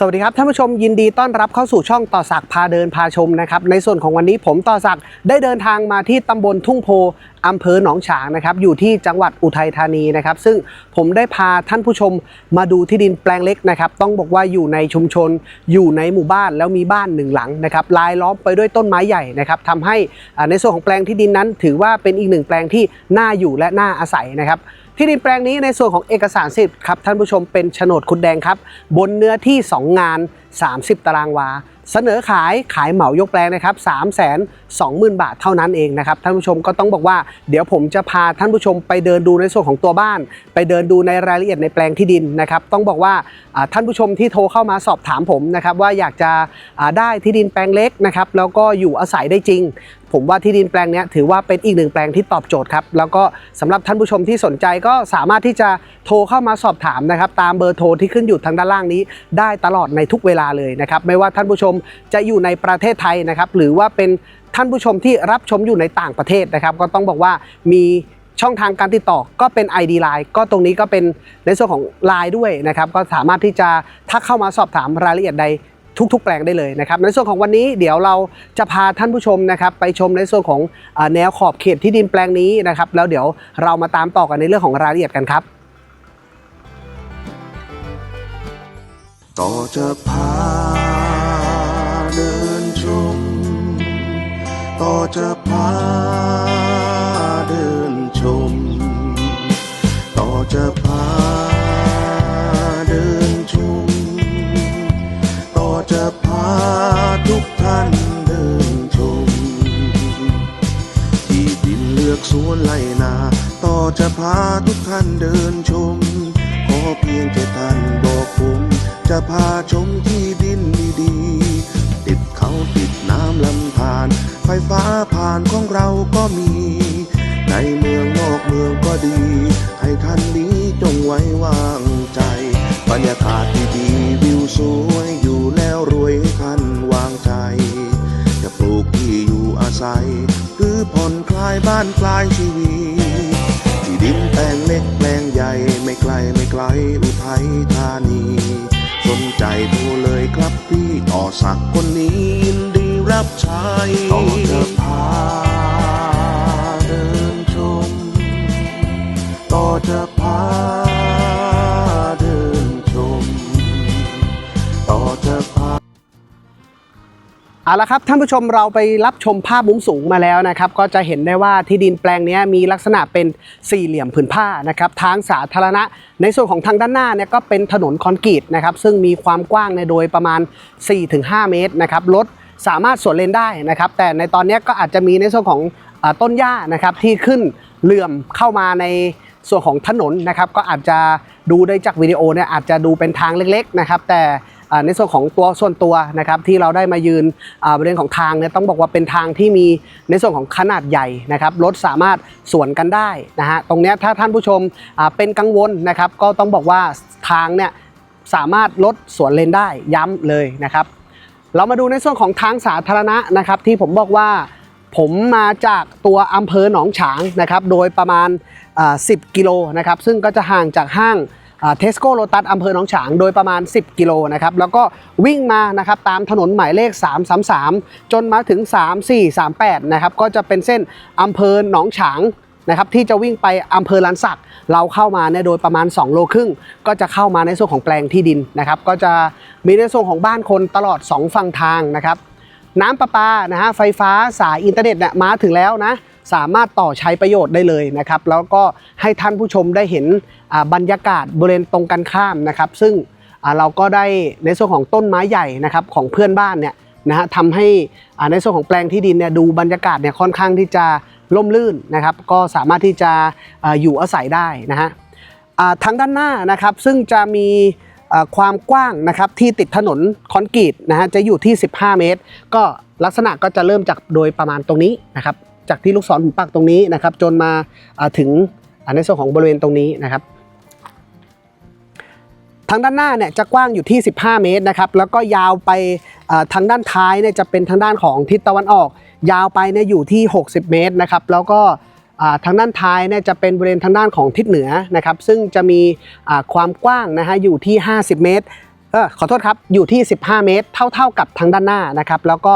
สวัสดีครับท่านผู้ชมยินดีต้อนรับเข้าสู่ช่องต่อสักพาเดินพาชมนะครับในส่วนของวันนี้ผมต่อสักได้เดินทางมาที่ตำบลทุ่งโพอำเภอหนองฉางนะครับอยู่ที่จังหวัดอุทัยธานีนะครับซึ่งผมได้พาท่านผู้ชมมาดูที่ดินแปลงเล็กนะครับต้องบอกว่าอยู่ในชุมชน อยู่ในหมู่บ้านแล้วมีบ้านหนึ่งหลังนะครับลายล้อมไปด้วยต้นไม้ใหญ่นะครับทำให้ในส่วนของแปลงที่ดินนั้น ถือว่าเป็นอีกหนึ่งแปลงที่น่าอยู่และน่าอาศัยนะครับ ที่ดินแปลงนี้ในส่วนของเอกสารสิทธิ์ครับท่านผู้ชมเป็นโฉนดคุดแดงครับ บนเนื้อที่ 2 งาน 30 ตารางวา เสนอขายขายเหมายกแปลงนะครับ3 2 0 0 0 0 บาทเท่านั้นเองนะครับท่านผู้ชมก็ต้องบอกว่าเดี๋ยวผมจะพาท่านผู้ชมไปเดินดูในส่วนของตัวบ้าน ไปเดินดูในรายละเอียดในแปลงที่ดินนะครับต้องบอกว่าท่านผู้ชมที่โทรเข้ามาสอบถามผมนะครับว่าอยากจะได้ที่ดินแปลงเล็กนะครับแล้วก็อยู่อาศัยได้จริง ผมว่าที่ดินแปลงนี้ถือว่าเป็นอีกหนึ่งแปลงที่ตอบโจทย์ครับ แล้วก็สำหรับท่านผู้ชมที่สนใจก็สามารถที่จะโทรเข้ามาสอบถามนะครับ ตามเบอร์โทรที่ขึ้นอยู่ทางด้านล่างนี้ ได้ตลอดในทุกเวลาเลยนะครับ ไม่ว่าท่านผู้ชมจะอยู่ในประเทศไทยนะครับ หรือว่าเป็นท่านผู้ชมที่รับชมอยู่ในต่างประเทศนะครับ ก็ต้องบอกว่ามีช่องทางการติดต่อก็เป็น ID Line ก็ตรงนี้ก็เป็นในส่วนของ Line ด้วยนะครับ ก็สามารถที่จะถ้าเข้ามาสอบถามรายละเอียดใด ทุก ๆ แปลงได้เลยนะครับ ในส่วนของวันนี้เดี๋ยวเราจะพาท่านผู้ชมนะครับไปชมในส่วนของแนวขอบเขตที่ดินแปลงนี้นะครับแล้วเดี๋ยวเรามาตามต่อกันในเรื่องของรายละเอียดกันครับต่อจะพาเดินชม ต่อจะพาเดินชม ต่อจะพาเดินชม จะพาทุกท่านเดินชม ที่ดินเลือกสวนไลนา ต่อจะพาทุกท่านเดินชม ขอเพียงแค่ท่านบอกผม จะพาชมที่ดินดีๆติดเขาติดน้ำลำธารไฟฟ้าผ่านของเราก็มี ในเมืองนอกเมืองก็ดี ให้ท่านนี้จงไว้วางใจ บรรยากาศดีๆวิวสวย แล้วรวยให้ท่านวางใจ จะปลูกที่อยู่อาศัย หรือผ่อนคลายบ้านคลายชีวิตที่ดินแปลงเล็กแปลงใหญ่ไม่ไกลไม่ไกลอุทัยธานีสนใจโทรเลยครับพี่ต่อสักคนนี้ยินดีรับใช้ต่อจะพาเดินชมต่อจะพา เอาละครับท่านผู้ชมเราไปรับชมภาพมุมสูงมาแล้วนะครับ ก็จะเห็นได้ว่าที่ดินแปลงนี้มีลักษณะเป็นสี่เหลี่ยมผืนผ้านะครับทางสาธารณะ ในส่วนของทางด้านหน้าเนี่ยก็เป็นถนนคอนกรีตนะครับซึ่งมีความกว้างในโดยประมาณ 4-5 เมตรนะครับรถสามารถสวนเลนได้นะครับ แต่ในตอนนี้ก็อาจจะมีในส่วนของอต้นหญ้านะครับที่ขึ้นเหลื่อมเข้ามาในส่วนของถนนนะครับ ก็อาจจะดูได้จากวิดีโอเนี่ยอาจจะดูเป็นทางเล็กๆนะครับ แต่ ในส่วนของตัวส่วนตัวนะครับที่เราได้มายืนอ่าบริเวณของทางเนี่ยต้องบอกว่าเป็นทางที่มีในส่วนของขนาดใหญ่นะครับรถสามารถสวนกันได้นะฮะตรงนี้ถ้าท่านผู้ชมเป็นกังวลนะครับก็ต้องบอกว่าทางเนี่ยสามารถลดสวนเลนได้ย้ำเลยนะครับ เรามาดูในส่วนของทางสาธารณะนะครับที่ผมบอกว่าผมมาจากตัวอำเภอหนองฉางนะครับโดยประมาณ 10 กิโลนะครับซึ่งก็จะห่างจากห้าง เทสโก้โ t ตัสอำเภอหนองฉางโดยประมาณ 10 กิโลนะครับแล้วก็วิ่งมานะครับตามถนนหมายเลข 333 จนมาถึง 3438นะครับก็จะเป็นเส้นอำเภอหนองฉางนะครับที่จะวิ่งไปอำเภอลานสักเราเข้ามาเนี่ยโดยประมาณ 2 โลครึ่ง ก็จะเข้ามาในส่วนของแปลงที่ดินนะครับก็จะมีในส่วนของบ้านคนตลอด 2 ฝั่งทางนะครับน้ำประปานะฮะไฟฟ้าสายอินเทอร์เน็ตเนี่ยมาถึงแล้วนะ สามารถต่อใช้ประโยชน์ได้เลยนะครับ แล้วก็ให้ท่านผู้ชมได้เห็นบรรยากาศบริเวณตรงกันข้ามนะครับ ซึ่งเราก็ได้ในส่วนของต้นไม้ใหญ่นะครับของเพื่อนบ้านเนี่ยนะฮะทำให้ในส่วนของแปลงที่ดินเนี่ยดูบรรยากาศเนี่ยค่อนข้างที่จะร่มรื่นนะครับ ก็สามารถที่จะอยู่อาศัยได้นะฮะทางด้านหน้านะครับซึ่งจะมีความกว้างนะครับที่ติดถนนคอนกรีตนะฮะจะอยู่ที่ 15 เมตร ก็ลักษณะก็จะเริ่มจากโดยประมาณตรงนี้นะครับ จากที่ลูกศรผมปักตรงนี้นะครับ จนมาถึงในส่วนของบริเวณตรงนี้นะครับ ทางด้านหน้าเนี่ยจะกว้างอยู่ที่ 15 เมตรนะครับแล้วก็ยาวไปทางด้านท้ายเนี่ยจะเป็นทางด้านของทิศตะวันออก ยาวไปเนี่ยอยู่ที่ 60 เมตรนะครับ แล้วก็ทางด้านท้ายเนี่ยจะเป็นบริเวณทางด้านของทิศเหนือนะครับ ซึ่งจะมีความกว้างนะฮะอยู่ที่ 50 เมตรเออขอโทษครับอยู่ที่ 15 เมตร เท่า ๆกับทางด้านหน้านะครับ แล้วก็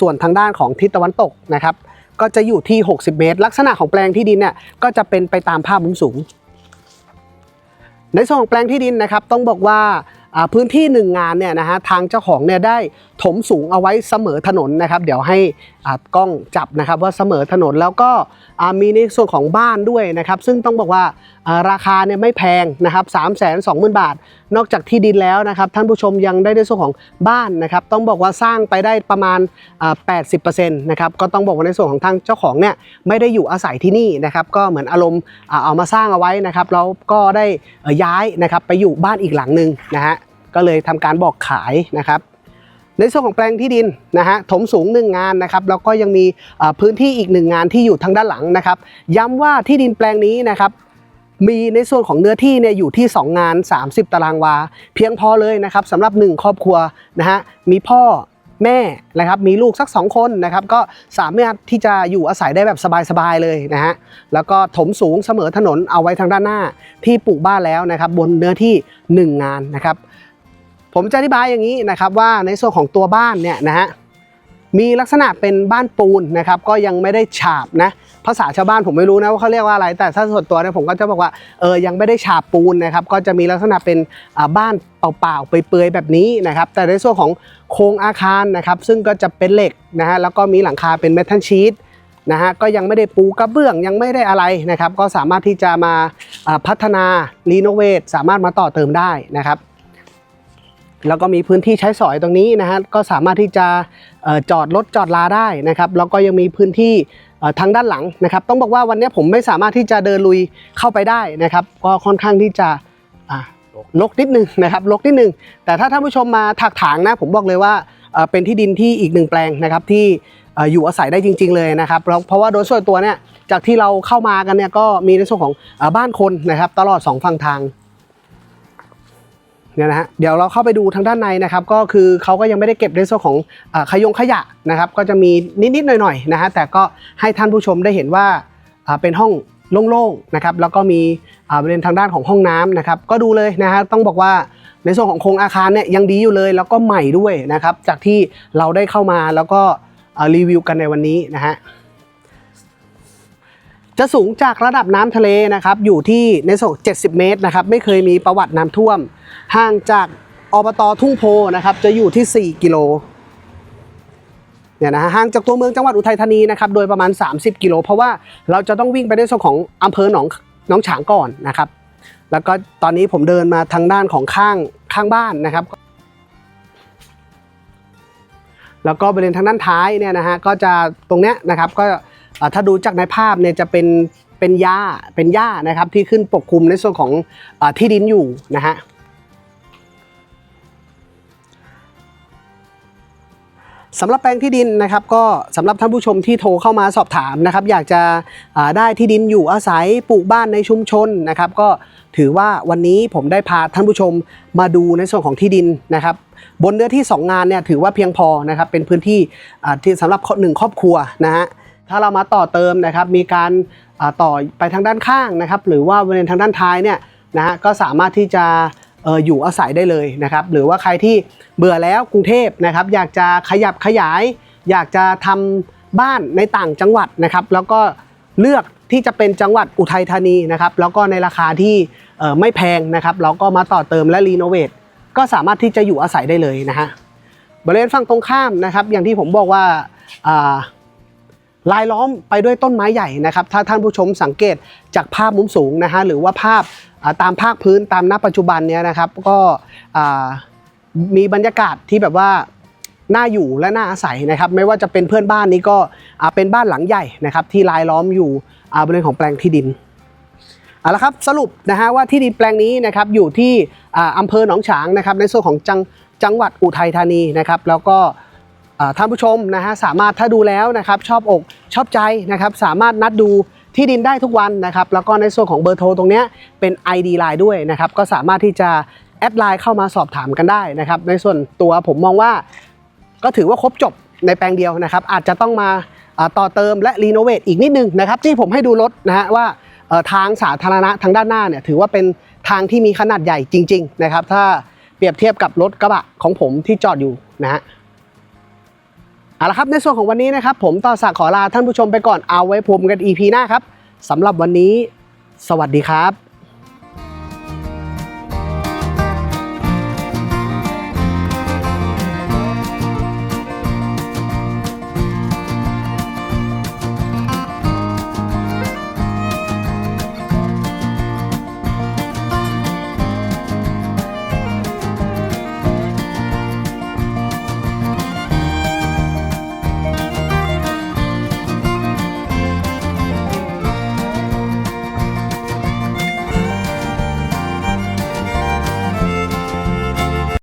ส่วนทางด้านของทิศตะวันตกนะครับ ก็จะอยู่ที่ 60 เมตร ลักษณะของแปลงที่ดินเนี่ยก็จะเป็นไปตามภาพมุมสูง ในส่วนของแปลงที่ดินนะครับต้องบอกว่าอ่า พื้นที่หนึ่งงานเนี่ยนะฮะทางเจ้าของเนี่ยได้ถมสูงเอาไว้เสมอถนนนะครับ เดี๋ยวให้กล้องจับนะครับว่าเสมอถนนแล้วก็มีในส่วนของบ้านด้วยนะครับ ซึ่งต้องบอกว่าราคาเนี่ยไม่แพงนะครับ3 2 0 0 0 0บาท นอกจากที่ดินแล้วนะครับ ท่านผู้ชมยังได้ในส่วนของบ้านนะครับ ต้องบอกว่าสร้างไปได้ประมาณอ่า80%นะครับก็ต้องบอกว่าในส่วนของทางเจ้าของเนี่ยไม่ได้อยู่อาศัยที่นี่นะครับ ก็เหมือนอารมณ์เอามาสร้างเอาไว้นะครับแล้วก็ได้ย้ายนะครับไปอยู่บ้านอีกหลังหนึ่งนะฮะ ก็เลยทำการบอกขายนะครับ ในส่วนของแปลงที่ดินนะฮะถมสูงหนึ่งงานนะครับแล้วก็ยังมีพื้นที่อีกหนึ่งงานที่อยู่ทางด้านหลังนะครับ ย้ำว่าที่ดินแปลงนี้นะครับมีในส่วนของเนื้อที่เนี่ยอยู่ที่ 2 งาน 30 ตารางวา เพียงพอเลยนะครับสำหรับ 1 ครอบครัวนะฮะมีพ่อแม่นะครับมีลูกสัก 2 คนนะครับก็สามารถที่จะอยู่อาศัยได้แบบสบายๆเลยนะฮะแล้วก็ถมสูงเสมอถนนเอาไว้ทางด้านหน้าที่ปลูกบ้านแล้วนะครับบนเนื้อที่ 1 งานนะครับ ผมจะอธิบายอย่างนี้นะครับว่าในส่วนของตัวบ้านเนี่ยนะฮะมีลักษณะเป็นบ้านปูนนะครับก็ยังไม่ได้ฉาบนะภาษาชาวบ้านผมไม่รู้นะว่าเขาเรียกว่าอะไร แต่ถ้าส่วนตัวเนี่ยผมก็จะบอกว่าเออยังไม่ได้ฉาบปูนนะครับก็จะมีลักษณะเป็นบ้านเปล่าๆเปื่อยๆแบบนี้นะครับแต่ในส่วนของโครงอาคารนะครับซึ่งก็จะเป็นเหล็กนะฮะแล้วก็มีหลังคาเป็นเมทัลชีตนะฮะก็ยังไม่ได้ปูกระเบื้องยังไม่ได้อะไรนะครับก็สามารถที่จะมาอ่าพัฒนารีโนเวทสามารถมาต่อเติมได้นะครับ แล้วก็มีพื้นที่ใช้สอยตรงนี้นะฮะก็สามารถที่จะเอ่อจอดรถจอดลาได้นะครับแล้วก็ยังมีพื้นที่เอ่อทางด้านหลังนะครับต้องบอกว่าวันนี้ผมไม่สามารถที่จะเดินลุยเข้าไปได้นะครับก็ค่อนข้างที่จะอะลกนิดนึงนะครับลกนิดนึง แต่ถ้าท่านผู้ชมมาถักถางนะผมบอกเลยว่าเอ่อเป็นที่ดินที่อีกหนึ่งแปลงนะครับที่เอ่ออยู่อาศัยได้จริง ๆเลยนะครับแล้วเพราะว่าโดยส่วนตัวเนี่ยจากที่เราเข้ามากันเนี่ยก็มีในส่วนของเอ่อบ้านคนนะครับตลอดสองฝั่งทาง เนี่ยนะฮะเดี๋ยวเราเข้าไปดูทางด้านในนะครับก็คือเขาก็ยังไม่ได้เก็บในส่วนของอขยงขยะนะครับก็จะมีนิดๆหน่อยๆนะฮะแต่ก็ให้ท่านผู้ชมได้เห็นว่าเป็นห้องโล่งๆนะครับแล้วก็มีบริเวณทางด้านของห้องน้ำนะครับก็ดูเลยนะฮะต้องบอกว่าในส่วนของโครงอาคารเนี่ยยังดีอยู่เลยแล้วก็ใหม่ด้วยนะครับจากที่เราได้เข้ามาแล้วก็รีวิวกันในวันนี้นะฮะ จะสูงจากระดับน้ำทะเลนะครับ อยู่ที่ในส่วน70 เมตรนะครับ ไม่เคยมีประวัติน้ำท่วม ห่างจากอบตทุ่งโพนะครับ จะอยู่ที่ 4 กิโลเนี่ยนะฮะห่างจากตัวเมืองจังหวัดอุทัยธานีนะครับ โดยประมาณ 30 กิโล เพราะว่าเราจะต้องวิ่งไปในส่วนของอำเภอหนองหนองฉางก่อนนะครับ แล้วก็ตอนนี้ผมเดินมาทางด้านของข้างข้างบ้านนะครับ แล้วก็บริเวณทางด้านท้ายเนี่ยนะฮะก็จะตรงเนี้ยนะครับก็ ถ้าดูจากในภาพเนี่ยจะเป็นเป็นหญ้าเป็นหญ้านะครับที่ขึ้นปกคลุมในส่วนของอที่ดินอยู่นะฮะสำหรับแปลงที่ดินนะครับก็สำหรับท่านผู้ชมที่โทรเข้ามาสอบถามนะครับ อยากจะได้ที่ดินอยู่อาศัยปลูกบ้านในชุมชนนะครับ ก็ถือว่าวันนี้ผมได้พาท่านผู้ชมมาดูในส่วนของที่ดินนะครับ บนเนื้อที่ 2 งานเนี่ยถือว่าเพียงพอนะครับเป็นพื้นที่ที่สำหรับหนึ่งครอบครัวนะฮะ ถ้าเรามาต่อเติมนะครับ มีการต่อไปทางด้านข้างนะครับ หรือว่าบริเวณทางด้านท้ายเนี่ยนะฮะก็สามารถที่จะอยู่อาศัยได้เลยนะครับ หรือว่าใครที่เบื่อแล้วกรุงเทพนะครับ อยากจะขยับขยาย อยากจะทำบ้านในต่างจังหวัดนะครับ แล้วก็เลือกที่จะเป็นจังหวัดอุทัยธานีนะครับ แล้วก็ในราคาที่ไม่แพงนะครับ เราก็มาต่อเติมและรีโนเวทก็สามารถที่จะอยู่อาศัยได้เลยนะฮะบริเวณฝั่งตรงข้ามนะครับ อย่างที่ผมบอกว่า ลายล้อมไปด้วยต้นไม้ใหญ่นะครับ ถ้าท่านผู้ชมสังเกตจากภาพมุมสูงนะฮะหรือว่าภาพตามภาคพื้นตามณปัจจุบันเนี้ยนะครับ ก็มีบรรยากาศที่แบบว่าน่าอยู่และน่าอาศัยนะครับ ไม่ว่าจะเป็นเพื่อนบ้านนี้ก็เป็นบ้านหลังใหญ่นะครับ ที่ลายล้อมอยู่บริเวณของแปลงที่ดินเอาละครับสรุปนะฮะว่าที่ดินแปลงนี้นะครับอยู่ที่อำเภอหนองฉางนะครับในส่วนของจังจังหวัดอุทัยธานีนะครับ แล้วก็ ท่านผู้ชมนะฮะสามารถถ้าดูแล้วนะครับชอบอกชอบใจนะครับสามารถนัดดูที่ดินได้ทุกวันนะครับแล้วก็ในส่วนของเบอร์โทรตรงนี้เป็น ID Line ด้วยนะครับก็สามารถที่จะแอดไลน์เข้ามาสอบถามกันได้นะครับในส่วนตัวผมมองว่าก็ถือว่าครบจบในแปลงเดียวนะครับอาจจะต้องมาต่อเติมและรีโนเวทอีกนิดนึงนะครับที่ผมให้ดูรถนะฮะว่าทางสาธารณะทางด้านหน้าเนี่ยถือว่าเป็นทางที่มีขนาดใหญ่จริง ๆ นะครับ ถ้าเปรียบเทียบกับรถกระบะของผมที่จอดอยู่นะฮะ เอาละครับในส่วนของวันนี้นะครับ ผมต่อสักขอลาท่านผู้ชมไปก่อนเอาไว้พบกัน EP หน้าครับสำหรับวันนี้ สวัสดีครับ